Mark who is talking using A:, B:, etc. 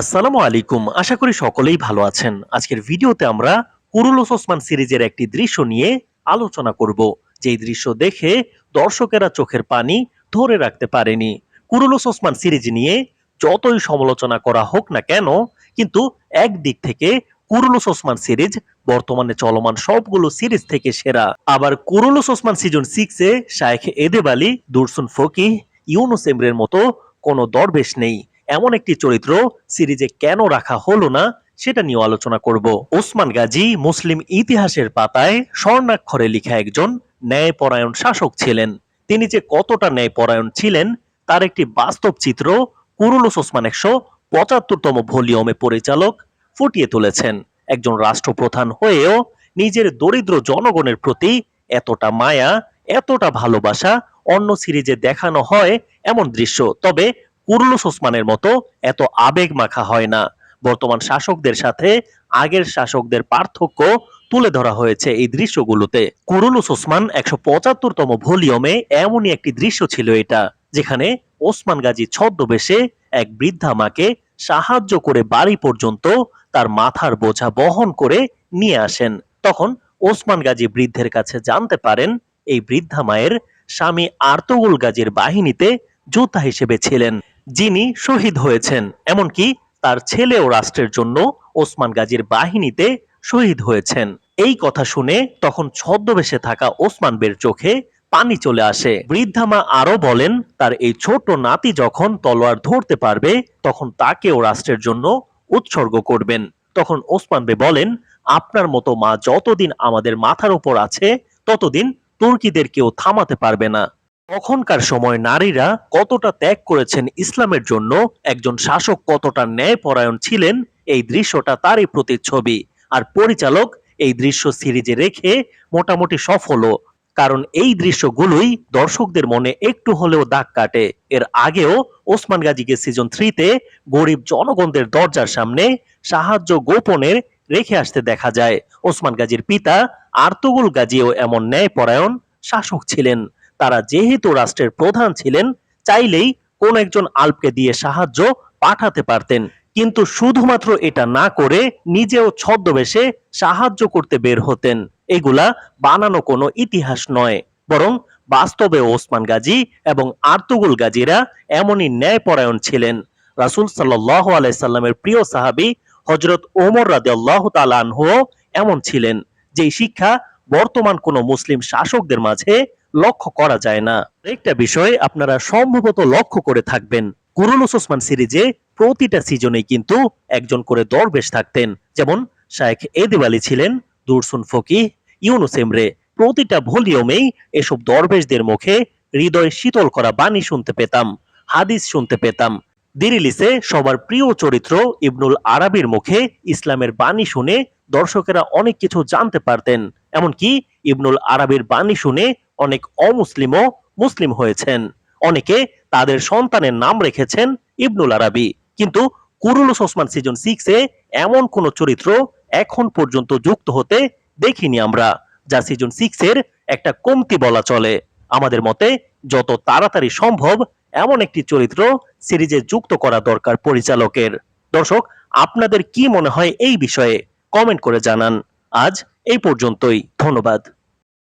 A: আসসালামু আলাইকুম। আশা করি সকলেই ভালো আছেন। আজকের ভিডিওতে আমরা কুরুলুস ওসমান সিরিজের একটি দৃশ্য নিয়ে আলোচনা করব। যেই দৃশ্য দেখে দর্শকেরা চোখের পানি ধরে রাখতে পারেনি। কুরুলুস ওসমান সিরিজ নিয়ে যতই সমালোচনা করা হোক না কেন, কিন্তু একদিক থেকে কুরুলুস ওসমান সিরিজ বর্তমানে চলমান সবগুলো সিরিজ থেকে সেরা। আবার কুরুলুস ওসমান সিজন সিক্সে শায়েখ এদেব আলী, দুরসুন ফকিহ, ইউনুস এমরের মতো কোনো দরবেশ নেই। এমন একটি চরিত্র সিরিজে কেন রাখা হলো না, সেটা নিয়ে আলোচনা করব। ওসমান গাজী মুসলিম ইতিহাসের পাতায় স্বর্ণাক্ষরে লিখা একজন ন্যায়পরায়ণ শাসক ছিলেন। তিনি যে কতটা ন্যায়পরায়ণ ছিলেন, তার একটি বাস্তব চিত্র কুরুলুস ওসমান একশো পঁচাত্তরতম ভলিউমে পরিচালক ফুটিয়ে তুলেছেন। একজন রাষ্ট্রপ্রধান হয়েও নিজের দরিদ্র জনগণের প্রতি এতটা মায়া, এতটা ভালোবাসা অন্য সিরিজে দেখানো হয় এমন দৃশ্য। তবে কুরুলুস ওসমানের মতো এত আবেগ মাখা হয় না। বর্তমান শাসকদের সাথে আগের শাসকদের পার্থক্য তুলে ধরা হয়েছে এই দৃশ্যগুলোতে। কুরুলুস ওসমান একশো পঁচাত্তরতম ভলিউমে এমনই একটি দৃশ্য ছিল এটা, যেখানে ওসমান গাজী ছদ্মবেশে এক বৃদ্ধা মাকে সাহায্য করে বাড়ি পর্যন্ত তার মাথার বোঝা বহন করে নিয়ে আসেন। তখন ওসমান গাজী বৃদ্ধের কাছে জানতে পারেন, এই বৃদ্ধা মায়ের স্বামী আর্তগুল গাজীর বাহিনীতে যোদ্ধা হিসেবে ছিলেন। যিনি শহীদ হয়েছেন, এমনকি তার ছেলেও রাষ্ট্রের জন্য ওসমান গাজীর বাহিনীতে শহীদ হয়েছেন। এই কথা শুনে তখন ছদ্মবেশে থাকা ওসমান বের চোখে পানি চলে আসে। বৃদ্ধা মা আরও বলেন, তার এই ছোট নাতি যখন তলোয়ার ধরতে পারবে, তখন তাকেও রাষ্ট্রের জন্য উৎসর্গ করবেন। তখন ওসমান বে বলেন, আপনার মতো মা যতদিন আমাদের মাথার উপর আছে, ততদিন তুর্কিদের কেউ থামাতে পারবে না। তখনকার সময় নারীরা কতটা ত্যাগ করেছেন ইসলামের জন্য, একজন শাসক কতটা ন্যায়পরায়ণ ছিলেন, এই দৃশ্যটা তারই প্রতিচ্ছবি। আর পরিচালক এই দৃশ্য সিরিজে রেখে মোটামুটি সফলও। কারণ এই দৃশ্যগুলোই দর্শকদের মনে একটু হলেও দাগ কাটে। এর আগেও ওসমান গাজীকে সিজন থ্রিতে গরিব জনগণদের দরজার সামনে সাহায্য গোপনের রেখে আসতে দেখা যায়। ওসমান গাজীর পিতা আর্তুগুল গাজীও এমন ন্যায়পরায়ণ শাসক ছিলেন। তারা যেহেতু রাষ্ট্রের প্রধান ছিলেন, চাইলেই কোন একজন আল্পকে দিয়ে সাহায্য পাঠাতে পারতেন। কিন্তু শুধুমাত্র এটা না করে নিজেও ছদ্মবেশে সাহায্য করতে বের হতেন। এগুলা বানানো কোনো ইতিহাস নয়, বরং বাস্তবে ওসমান গাজী এবং আর্তুগুল গাজীরা এমনই ন্যায়পরায়ণ ছিলেন। রাসুল সাল্লাহ আলাইসাল্লামের প্রিয় সাহাবী হজরত ওমর রাদে আল্লাহ তালানহুও এমন ছিলেন, যেই শিক্ষা বর্তমান কোনো মুসলিম শাসকদের মাঝে লক্ষ্য করা যায় না। একটা বিষয়, আপনারা সম্ভবত লক্ষ্য করে থাকবেন। কুরুলুস ওসমান সিরিজে প্রতিটা সিজনে কিন্তু একজন করে দরবেশ থাকতেন। যেমন শায়েখ এদেব আলী ছিলেন, দুরসুন ফকিহ, ইউনুস এমরে প্রতিটা ভলিউমেই এসব দরবেশদের মুখে হৃদয় শীতল করা বাণী শুনতে পেতাম, হাদিস শুনতে পেতাম। দিরিলিসে সবার প্রিয় চরিত্র ইবনুল আরাবির মুখে ইসলামের বাণী শুনে দর্শকেরা অনেক কিছু জানতে পারতেন। এমনকি ইবনুল আরাবির বাণী শুনে অনেক অমুসলিমও মুসলিম হয়েছেন। অনেকে তাদের সন্তানের নাম রেখেছেন ইবনুল আরাবি। কিন্তু কুরুলুস ওসমান সিজন সিক্সে এমন কোন চরিত্র এখন পর্যন্ত যুক্ত হতে দেখিনি আমরা, যা সিজন সিক্সের একটা কমতি বলা চলে। আমাদের মতে, যত তাড়াতাড়ি সম্ভব এমন একটি চরিত্র সিরিজে যুক্ত করা দরকার পরিচালকের। দর্শক, আপনাদের কি মনে হয় এই বিষয়ে? কমেন্ট করে জানান। আজ এই পর্যন্তই। ধন্যবাদ।